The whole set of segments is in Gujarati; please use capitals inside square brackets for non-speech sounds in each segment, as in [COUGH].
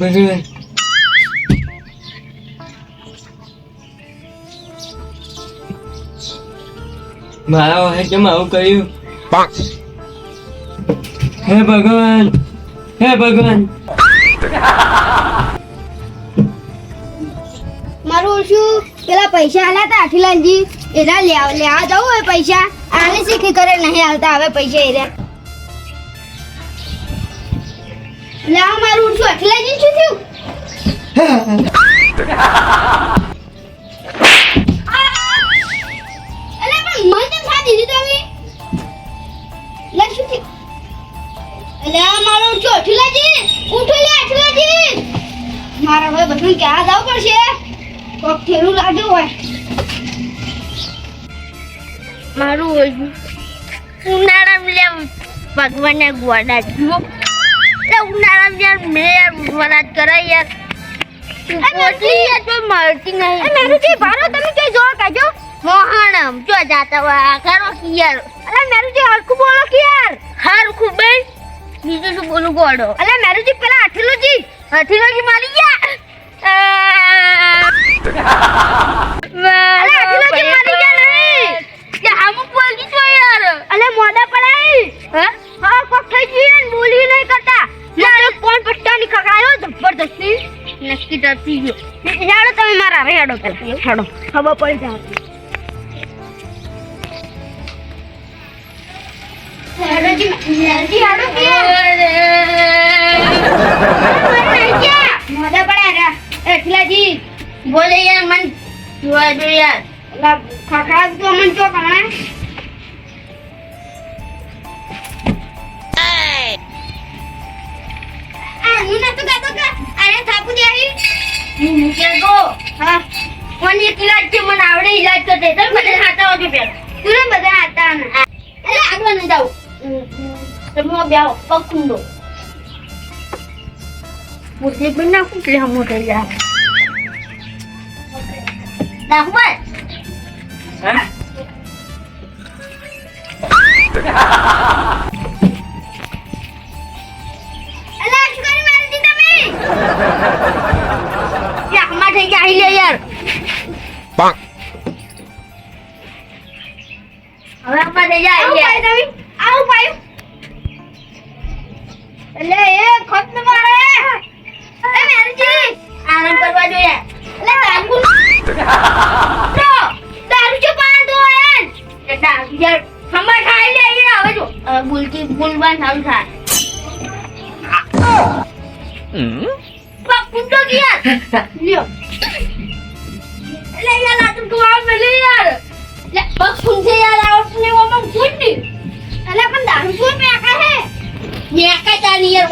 ભગવાન મારા વાહે કેમ આવું કર્યું? હે ભગવાન હે ભગવાન. મારું શું પેલા પૈસા આલ્યા હતા આઠીલાલજી એના લેવા લેવા જવું હોય પૈસા. આને શીખી કરે નહીં હાલતા હવે પૈસા એર્યા લેવા મારું શું આઠીલાલજી શું થયું અલે પણ મને કેમ સાથ દીધી તમે. લે શું થયું? અલે આ મારું શું આઠીલાલજી ઉઠો લે મારા ભાઈ બધું ક્યાં જવું પડશે? કોક લાગ્યું હોય. મારું હોય ઉનાળામાં ભગવાનને ગોડા જુઓ એટલે ઉનાળામાં યાર મેં વરાત કરે યાર. પોટલી યાર તો મળતી નહીં. એ મેરુજી ભારો તમે કે જો? કાજો મોહણમ જો જાતા હોય કરો યાર. અલે મેરુજી હરખું બોલો કે યાર? હાર ખૂબ બીજું શું બોલું ગોડો? અલે મેરુજી પેલા મારી ગયા અલે ગયો. તમે મારા હેડો પેલા હેડો. ખબર પડી બોલે યાર મન. જોવા જો યાર. લા તો મન ચો કમણે આ હું નતો કહેતો કા અરે થાપુ દે હું ગો હા. મને એક ઇલાજ છે મને આવડે ઇલાજ તો દે તો મને હોજો પેલા તું બધા હતા ને. એટલે આગળ ન જાવ તમે બેહો પગ કુંડો. મુદ્દે પણ નાખું એટલે હમો થઈ જાય? નાખવા બસ? એટલે એ ખત મારે. એ મેરજી આરામ કરવા જોઈએ. એટલે રાંગુ તો દારૂ જો પાન તો એન એટલે યાર ખમા ખાઈ લે, એ આવે જો ગુલકી બોલતી સારું થાય. એટલે યાર. આવત ને ઓમાં એટલે પણ દારૂ ચો પેકા હે કાઈ તાની યાર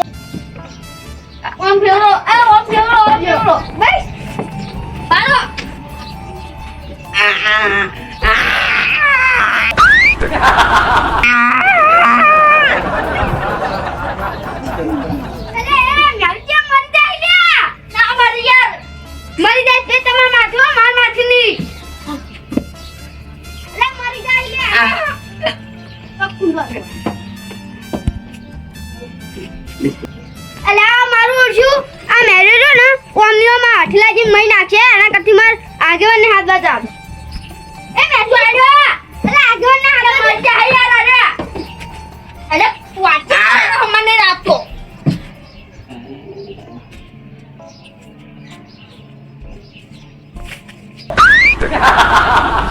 ઓમ ફેરો એ ઓમ ફેરો ઓમ ફેરો બસ પાડો એટલે અલે આ મારું શું આ મેરેજો ને ઓમનીઓમાં આઠલા જેમ મહી નાખે એના કરતી માર આગેવાનને હાથ બતાવ એ મેજો અલે આગેવાનને હાથ મર જાય યાર અરે. અલે વાચા મને રાખો વથાકી [LAUGHS]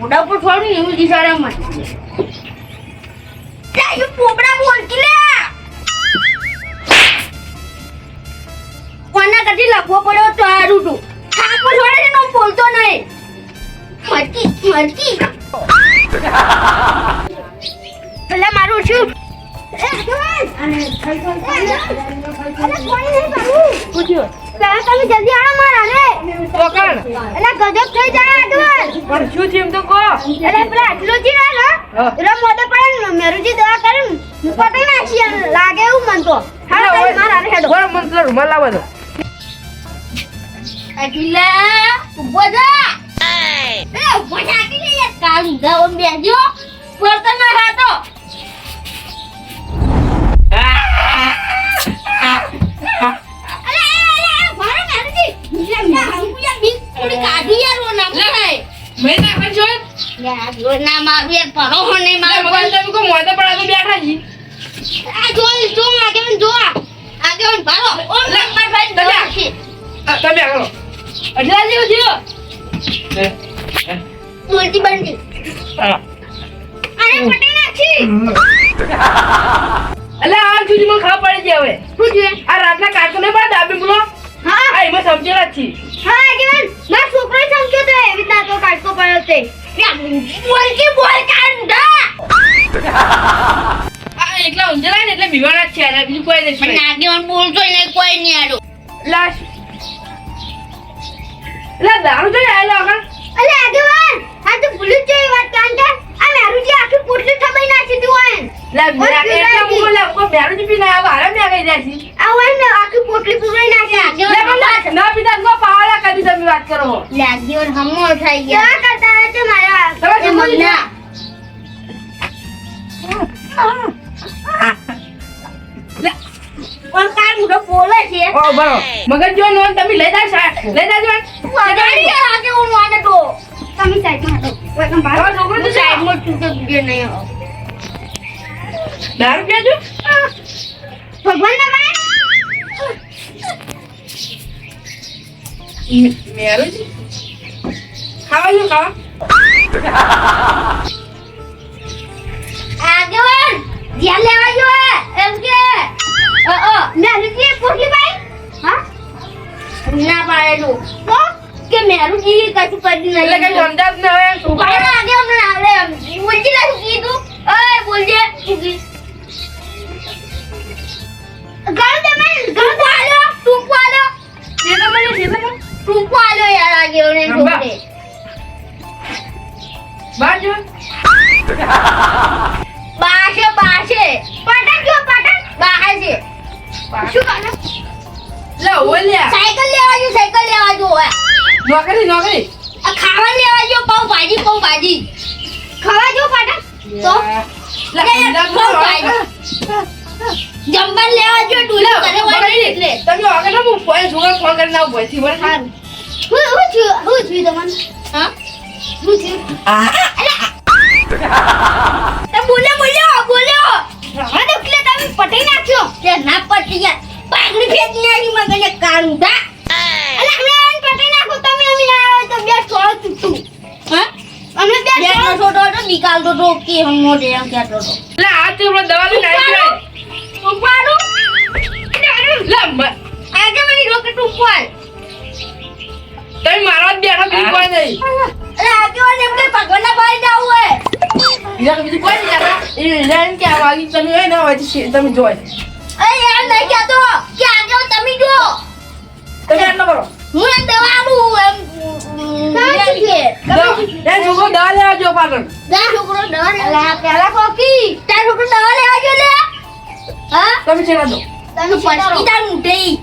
ઘોડા પર છોડું એવું દિશારે મને લે પોપડા બોલકી લે. કોના કદી લખવો પડ્યો તો આ રૂટું. થાકો છોડે છે ને બોલતો નહીં. મરકી મરકી. એટલે મારું શું? અને ખાઈ ખાઈ અરે કોઈ નહીં પૂછ્યો. પેલા તમે જલ્દી આવો મારા રે પકડ. એટલે ગજબ થઈ જાય આગેવાન પણ શું છે એમ તો કહો. એટલે પેલા આટલુજી ના ને હા. એનો પડે મેરુજી દવા કરે હું પકડી નાખી લાગે એવું મન તો. મારા હેડો. મને પેલો રૂમાલ ઊભો એ ઊભો અખિલા કામ જાવ બેજો વર્તન હાતો અલે હો નહીં મારે મારું તમે કો મોઢે પડા તો બેઠા છી. આ જો જો આગે મન જો? આગે મન ભારો. ઓ ભાઈ બધા. છે. તમે આગળ અઢાર જેવું હે, હે, હા. અરે પટી નાખી અલા આ મને ખબર પડી જાય હવે. શું છે? આ રાતના નહીં પડે ડાબી બોલો. હા. એમાં સમજેલા છીએ. હા આગેવાન ના છોકરો સમજ્યો તો એવી રીતના તો કાઢતો પડ્યો તે બોલ કે બોલ કાંડા. એકલા ઊંઝેલા ને એટલે બીવાના જ છે બીજું કોઈ નહીં પણ આગેવાન બોલતો નહીં કોઈ નહીં આડો લાશ. એટલે દારૂ જોઈ આવેલા આગળ. અલે આગેવાન આ તો ભૂલી જ જઈ વાત કાંતા આ મેરુજી આખી પોટલી થબાઈ નાખી દી હોય લે મેરા એટલા પીવાય કો બેરું જ પીને આવા હારે મે ગઈ જાસી આ હોય ને આખી પોટલી પૂરાઈ નાખી. લે ના- ના પીતા નો પાવડા કદી તમે વાત કરો. લાગ્યો હમો થઈ કેવા કરતા રહે છે મારા તમે એ પણ કાલ મોટો બોલે છે. ઓ બરો. મગજ જો નો તમે લઈ જા સા- લઈ જાજો વગાડી યાર આગેવાન વાને તો. તમે સાઈડમાં હતો કોઈ કમ બહાર છોકરો તો સાહેબ સાઈડમાં છૂટો ગયો નહીં દારૂ પીજો ભગવાન ના ભાઈ મેરું જ. ખાવા જો ખાવા. આગેવાન ધ્યાન લેવા જોઈએ એમ કે અ અ મેરુજી પોટલી ભાઈ? હા? ના પાડેલું. તો કે મેરું જી કશું કરી એટલે કઈ નહીં સમજાત ન હોય છોકરા ભાઈ આગે અમને આવડે એમ. બોલજી કીધું? ઓય બોલજે નોકરી આ ખાવા લેવા જો પાઉં ભાજી પાઉં ભાજી. ખાવા જો પટક તો? જમવાનું લેવા જો લે, કરે વાળી એટલે તમે આગળ હું ફોન જોગા ફોન કરીને આવું ભયથી બરાબર હારું. હું હું છું હું છું તમને હા? હું છું. એ બોલ્યો બોલ્યો બોલ્યો રવા દો એટલે તમે પટાઈ નાખ્યો. ના પટી યાર. પાઘડી ફેંકી આવી મગને કાંડા અલે અમે આને નાખો તમે અમે તો હા કે હમો દે એમ કહેતો હતો લે આ તે પેલો દવા લઈને આવી જાય. ટૂંકવાનું લે આજે મને રોકે ટૂંકવાલ તમે મારવા બેઠો બીજું કોઈ નહીં. અરે આજે એમ કે ભગવાનના બહાર જવું હોય. બીજા બીજું કોઈ નહીં એ રિલાયન્સ કે વાગી તમે હોય ને હોય તમે જોઈ અરે યાર નહીં કહેતો. કે આજે તમે જો તમે કરો. હું એમ દવા આલું એમ સાચું છે. એ છોકરો દવા લેવા જો પાટણ તાર છોકરો દવા લેવા પેલા કોકી તાર છોકરો દવા લેવા ગયો લે હા તમે છેડા દો તમે તું પછી તાર ઈ.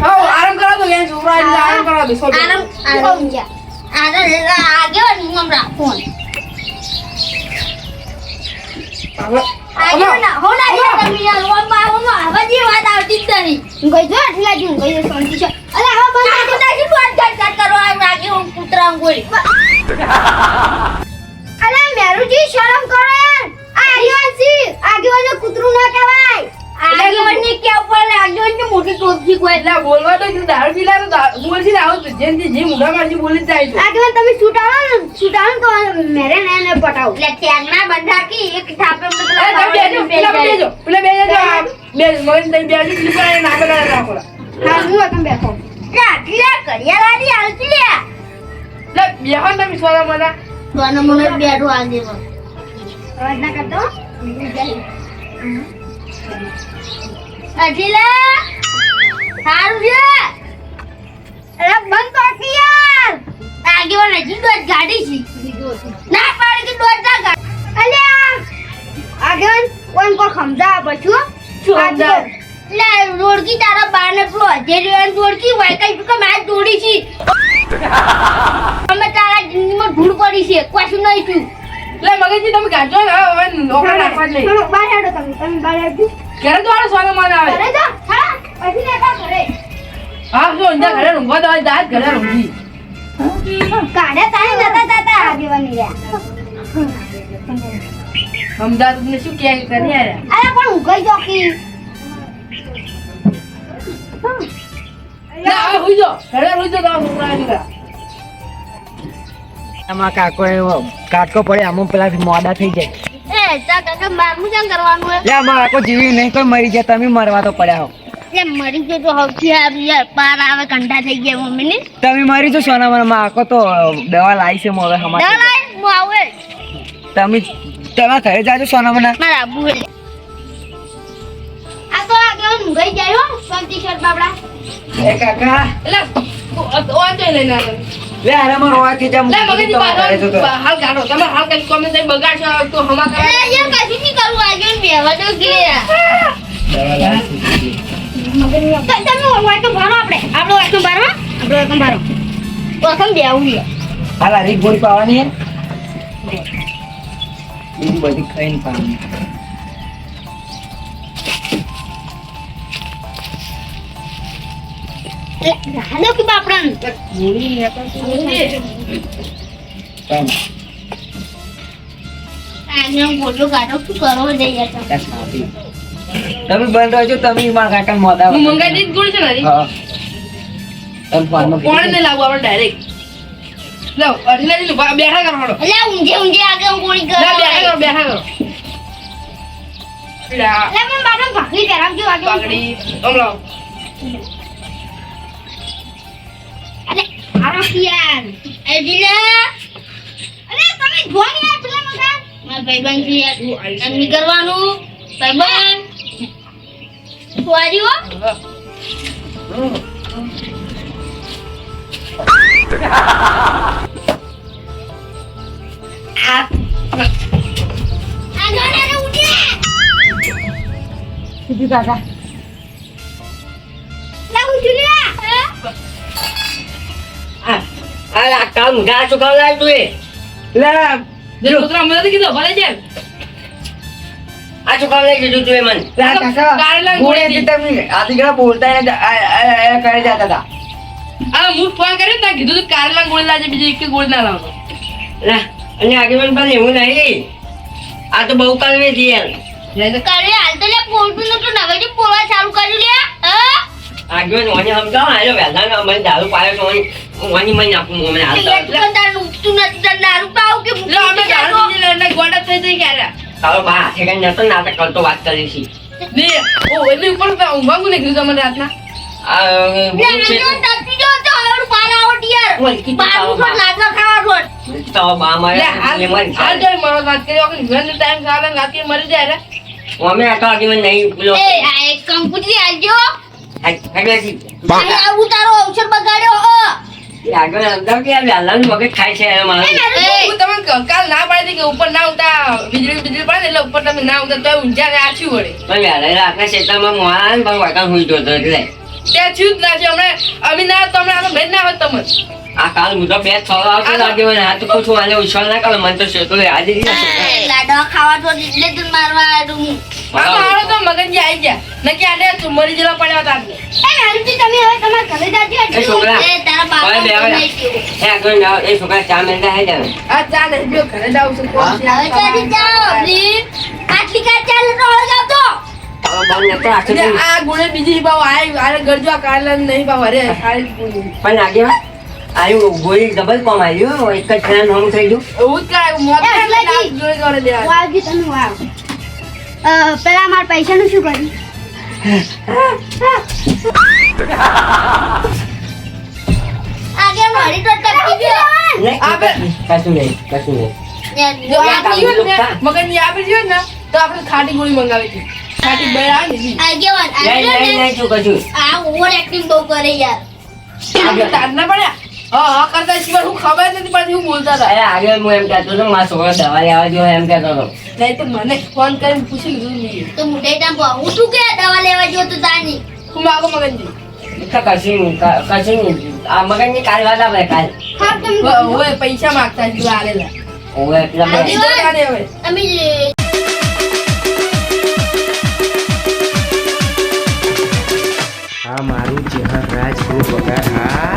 હા આરામ કરા દો એ છોકરો આરામ કરા દો આરામ આરામ આરામ આગે હું આમ રાખો હવે અલે મેરુજી શરમ કરો યાર. આ આદિવાસી આગેવાને કૂતરું ના કહેવાય. આગે કે ઉપર આગે મને મોટી ટોપી કોઈ. એટલે બોલવા તો દારૂ પીલા તો દા- બોલથી ને જેમ જે મુઢા બોલી જાય તો આગેવાન તમે છૂટાવો ને ને તો મેરે ને એને પટાવો. એટલે ત્યારના બંધા કી એક થાપે એ તમે બેજો પેલા બેજો તો બે તઈ બેજી રાખો. હા હું એકમ બેઠો આટલા કરિયાલાની હાલતી લે લે બેહો તમે સોના મને સોનો મને બેઠો આગે અવાજ ના કરતો? અઢીલા સારું છે? અરે બંધ તો કી યાર. આગેવાન હજી દોઢ ગાડી છે. ના પાડી કે દોઢ ના ગાડી. અલે આગેવાન કોણ કો સમજાવ પછી સમજાવ? લે રોડકી તારા બાને પેલો જે રેન તોડતી હોય કઈ કે માર તોડી છે. અમે તારા જિંદગીમાં ધૂળ પડી છે કશું નહીં થયું. લે મગનજી તમે ગાજો હવે નોકર રાખવા જ નહીં. બહાર હેડો તમે તમે બહાર હેડજો. ઘરે તો વાળો સોનો મને આવે. ઘરે જા હા પછી નેકા ઘરે. હા જો ઊંધા ઘરે ઊંઘવા તો દાદ ઘરે ઊંઘી. કાઢે તાણી નતા જતા આગેવાની રહ્યા. અમદાવાદ ને શું કે કરી અરે પણ ઊંઘાઈ જોકી ના હવે હુઈ જો ઘરે હુઈ જો તમારા છોકરા આમાં કાકો એવો કાટકો પડે આમાં પેલા મોડા થઈ જાય. એ તા કાકા કરવાનું હે લે જીવી નહીં કોઈ મરી જાય તમે મરવા તો પડ્યા હો. મરી ગયો તો હવથી આ યાર પાર આવે કંઠા થઈ ગયા મમ્મી તમે મરી જો સોના મને તો દવા લાવી છે મોવે દવા હમણાં લાય હું આવું તમે તમે ઘરે જાજો સોના મને મારા આબુ હે આ તો આગેવાન ઊંઘાઈ જાય હો શાંતિ સર બાબડા એ કાકા. એટલે વાંધો લઈને આવે. લે અરે મારો જમ લે. બાર હાલ તમે હાલ કઈ કોમે થઈ બગાડશો તો હમા એ યાર કશું નહીં કરવું આજે બેવા તો કે. દવા લાવી છે. તમે વાયકમ ભરો આપણે. આપણો વાયકમ ભરો. આપણો વાયકમ ભરો. પ્રથમ બેવું છે. હાલ આ રીત ગોળી પાવાની હે. બીજી બધી ખાઈને પાવાની. હાલો કે તમે? બંધ રહો છો તમે મારા કાકા મોદા હું મંગાઈ દીધ ગોળી છે મારી? હા. તમે ફોનમાં કોણ ને લાગુ આપણે ડાયરેક્ટ લો અઢી લાજી લો બેઠા કરો હળો. અલ્યા ઊંજે ઊંજે આગે હું ગોળી લે બેઠા કરો કરો બેઠા કરો. લા, લે મને બાપડા ભાગલી પહેરાવજો આગળ પાઘડી ઓમ અરે આરો યાર એટલે અરે તમે જોઈ યાર પેલા મગા મારા ભાઈબંધ છે યાર એમ નહીં કરવાનું ભાઈબંધ સુવારી હો આગળ આગળ ઉઠે સીધી આ કામ ગા ચુકાવ લાય તું એ. લે જે છોકરા મને નથી કીધું ભલે જેમ આ ચુકાવ લઈ દીધું તું એ મને. કારેલા ગોળી તમે આદિગડા બોલતા એને કરી જતા હતા. આ હું ફોન કર્યો ને કીધું તું કારેલા ગોળ લાવજે બીજી એક ગોળી ના લાવતો લે અને આગેવાન પણ એવું નહીં. આ તો બહુ કાલવે છે યાર કરે હાલ તો લે પોલતું નતું નવેથી પોલવા ચાલુ કર્યું લે હા? આગેવાન મને સમજાવો આજો વહેલા મને દારૂ પાયો તો મને મને મને આપું મને હાલતા યાર તું તારું ઊંઘતું નથી તારે દારૂ પાવ કે લે અમે દારૂ પીધી લે, ગોડા થઈ જઈ ક્યારે? તારો બા હાથે કઈ નતો નાટક કરતો વાત કરી છે. ને ઓ એની ઉપર ઊંઘવા કોને કીધું તમને રાતના? આ લે બોલું છે. આજો તપી જો તો હવે પાર આવટ યાર. ઓળખી તો બારું તારો પર લાગા ખાવા રોડ તારો બા મારે જાય. રે. અમે આ તો નહીં એ આ એક કંકુતરી આલજો આગેવાન અને આવું તારો અવસર બગાડ્યો આગળ અંદર કે યાર મગજ ખાય છે મારું હું તમને ક- ના પાડી કે ઉપર ના ઉતા વીજળી વીજળી પડે એટલે ઉપર તમે ના ઉતા તો ઊંઝા ને આછું વળે. પણ વહેલા રાતના ક્ષેત્રમાં મોડા ને પણ વાકા હુઈ જતો એટલે ત્યાં થયું જ ના છે હમણાં અમે ના તો આનો ભેદ ના હોત તમને. આ કાલ હું તો બે છ આવતો આ તો પૂછું આને ઉછળ ના કરે મને તો શેતો આજે જ ખાવા તો એટલે જ મારવા તો આવી ગયા. નક્કી આને મરી જેલા પડ્યા હતા આપણે. એ નાનજી તમે હવે તમારા ઘરે જાજો એ છોકરા. એ તારા બાપા બે ફોન નહીં થયો. એ આગળ જાઓ, એ છોકરા ચા મેલતા હે જાવે આ ચા ઘરે છું. કોણ હવે ચાલી પ્લીઝ આટલી ચાલે તો હવે તું. આ ગુણે બીજી ભાવ આય આરે ગરજો આ કાલ નહીં ભાવ અરે પણ. પણ આગળ ગોળી ડબલ કોમ આવ્યું એક જ ફેન હોમ થઈ ગયું. એવું જ જોડે તમે વાવ પેલા મારા પૈસાનું શું કર્યું? આગે મારી તો ટપકી ગયો. આપે. કશું નહીં કશું નહીં. જો યાર, આપી ને આપી ગયો ને તો આપણે ખાટી ગોળી મંગાવી હતી. ખાટી બે આવે ને. આગેવાન, નહીં નહીં નહીં શું કશું. આ ઓવર એક્ટિંગ બહુ કરે યાર. આપણે તાર ના પડ્યા? હા હા કરતા શિવાય હું ખબર નથી પડતી હું બોલતા હતા. અરે આગળ એમ કહેતો હતો મારા છોકરો દવાઈ આવવા એમ કહેતો મને ફોન કરીને પૂછી કે દવા લેવા જો તો તાની? માગો મગનજી. કશું કાલ વાત આપણે કાલ. પૈસા માગતા જીવા આલેલા ઓય એટલા બધા હા મારું હા.